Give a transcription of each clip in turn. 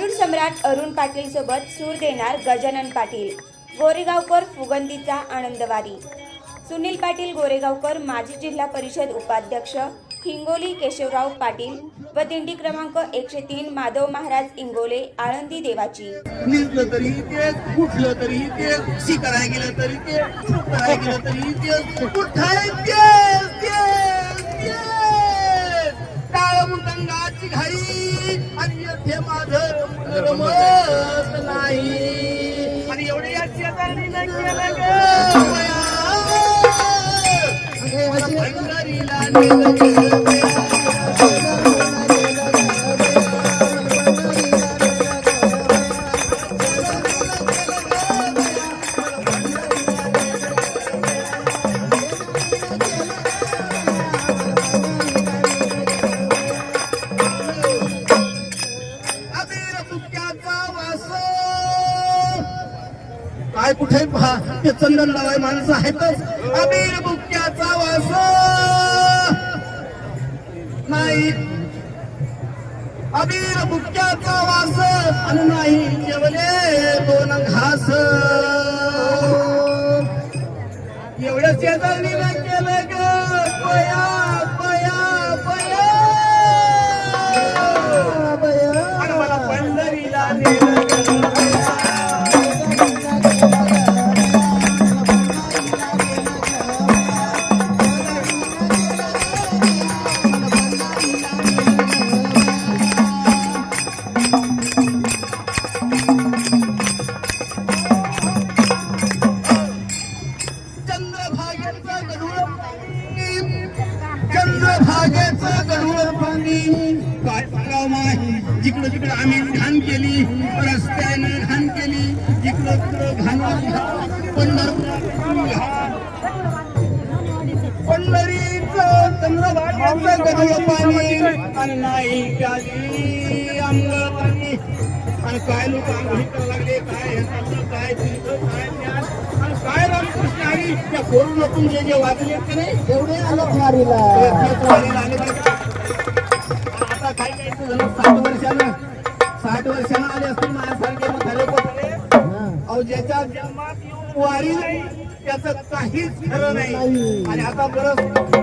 भारूड सम्राट अरुण पाटील सोबत सूर देणार गजानन पाटील. गोरेगावकर फुगंदीचा आनंदवारी सुनील पाटील गोरेगावकर माजी जिल्हा परिषद उपाध्यक्ष हिंगोली केशवराव पाटील व दिंडी क्रमांक एकशे तीन माधव महाराज इंगोले आळंदी देवाची. निजलं तरी ते कुठलं तरी ते शिकाराय गेलं तरी ते कराय गेलं तरी ते कुठाय ते घाई आणि येथे माझं रमत नाही आणि एवढे या शेजारीनं केलं ग काय कुठे पहा ते चंदन लावाय माणसं आहेतच. अबीर बुक्क्याचा वास. नाही. अबीर बुक्क्याचा वास. आणि नाही जेवले दोन घास. एवढं शेजारणीनं केलं ग सांगावं जिकडं तिकडं आम्ही घाण केली रस्त्याने घाण केली जिकडं तिकडं घाण पंढरपूर घाण पाणी आणि नाही प्याली पाणी आणि काय लोक आंघोळी करायला लागले काय काय आणि काय रामकृष्ण हरी त्या कोरोनातून जे जे वाचले की नाही एवढे आलं वारीला आले काही जण साठ वर्षानं साठ वर्षानं आले असतील माझ्यासारखे कोतारे. अहो ज्याच्या जन्मात येऊन वारी नाही त्याचं काहीच खरं नाही. आणि आता बरं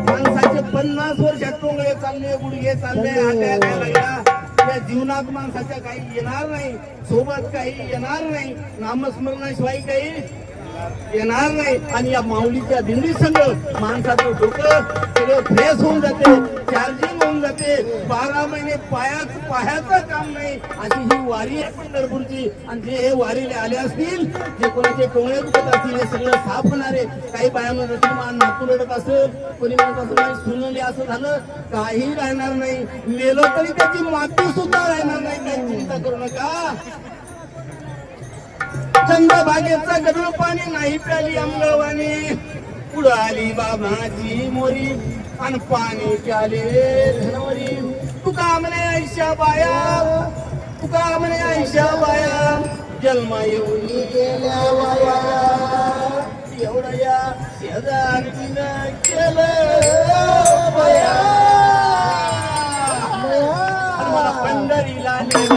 माणसाचे पन्नास वर्षात टोंगळे चालले गुडघे चालले लागला. त्या जीवनात माणसाच्या काही येणार नाही सोबत काही येणार नाही. नामस्मरणाशिवाय काही येणार नाही. आणि या माऊलीच्या दिंडी संघ माणसाचं डोकं सगळं फ्रेश होऊन जाते चार्जिंग होऊन जाते. बारा महिने पायाच पायाचं काम नाही. अशी ही वारी आहे पंढरपूरची. आणि जे हे वारीला आले असतील जे कोणाचे टोळे दुखत असतील हे सगळं साफ होणार आहे. काही बायामध्ये असतील मान नातू रडत असेल कोणी म्हणत असं नाही सुनले असं झालं. काही राहणार नाही. मेलो तरी त्याची माती सुद्धा राहणार नाही. काही चिंता करू नका. चंद्रभागेचा गडूळ पाणी नाही प्याली अंगवाणी उडाली बाबाची मोरी आणि पाणी प्याले धनवरी. तुका म्हणे ऐशा बाया तुका म्हणे ऐशा बाया जन्म येऊन गेल्या बाया. एवढं शेजारीनं केलं बया. मला पंढरीला नेलं.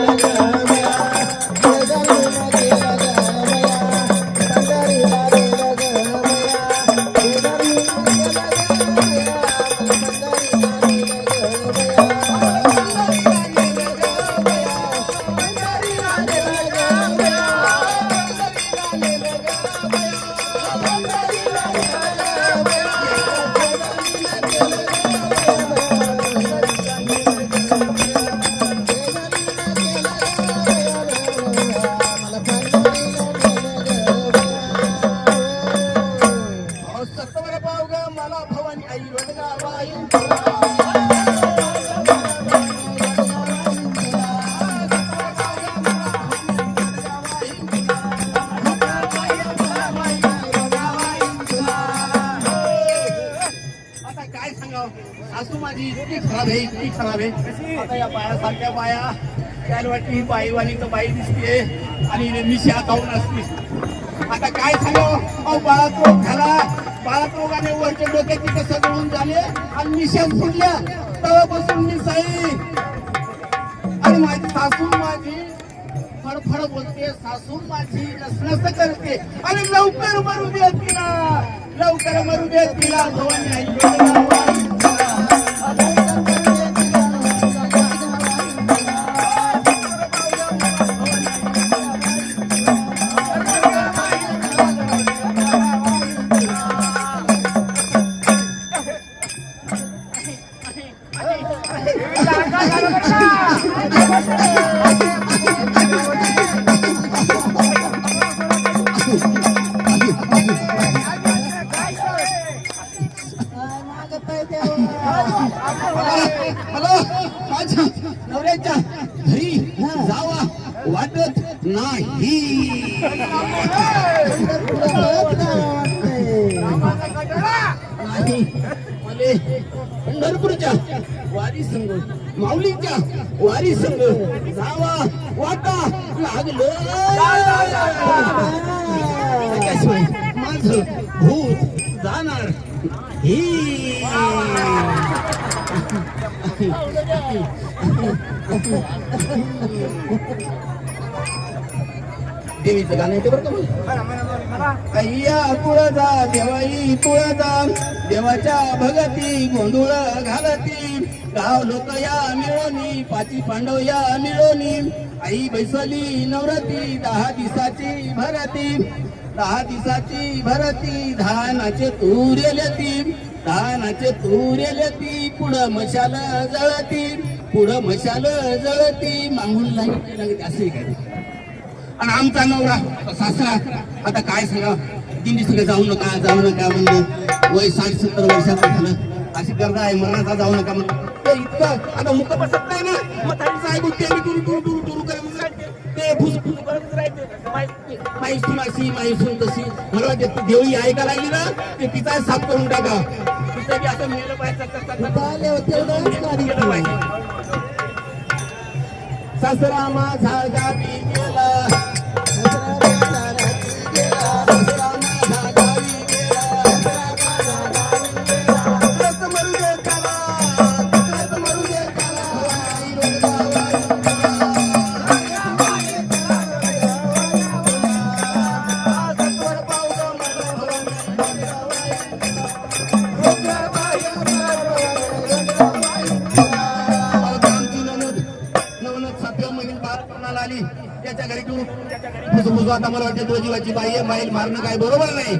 आहे आता या बायासारख्या बाया त्याला वाटते ही बाईवाली तर बाई दिसते आणि मिशा खाऊन असते. आता काय सांगाव अहो बाळात रोग झाला. बाळात रोगाने वरच्या डोक्याची कसं गळून झाले आणि मिशा फुटल्या तेव्हापासून मी साई आणि माझी सासू माझी फडफड बोलते सासू माझी नसनस करते. आणि लवकर मरू देत तिला. लवकर मरू देत तिला. भवानी घरी जावा वाटत नाही. नाही मले पंढरपूरच्या वारी संघ माऊलीच्या वारी संघ जावा वाटा लागलो. त्याशिवाय माझं भूत जाणार ही देवीचं गाणं येते बरं का मला? अय्या तुळजा देवाई तुळजा देवाच्या भगती गोंधळ घालती. गाव लोक या मिळोनी पाची पांडव या मिळोनी. आई बैसली नवरती दहा दिवसाची भरती. दहा दिवसाची भरती धानाचे तुरेलती धानाचे तुरेलती पुढं मशाल जळती. पुढं मशाल जळती मागून नाही असे काय आणि आमचा नवरा सासरा आता काय सांगा दिंडी सगळं जाऊ नका जाऊ नका म्हणजे वय साठ सत्तर वर्षाचं झालं अशी गर्दा आहे मरणाचा जाऊ नका म्हणून ते इतकं आता मुख बसत नाही ना. टुरू टुरू टुरू टुरू करत राहते ते फुस फुस करत राहते माई सून अशी माई सून तशी. मला ती देवळी ऐका लागली ना ते तिचा साफ करून टाका. तिचं बी असं मेलं पाहिजे गेलं पाहिजे. सासरा माझा गावी त्याच्या घरी घेऊन. आता मला वाटतं तुझ्या जीवाची बाई आहे बाईल मारणं काय बरोबर नाही.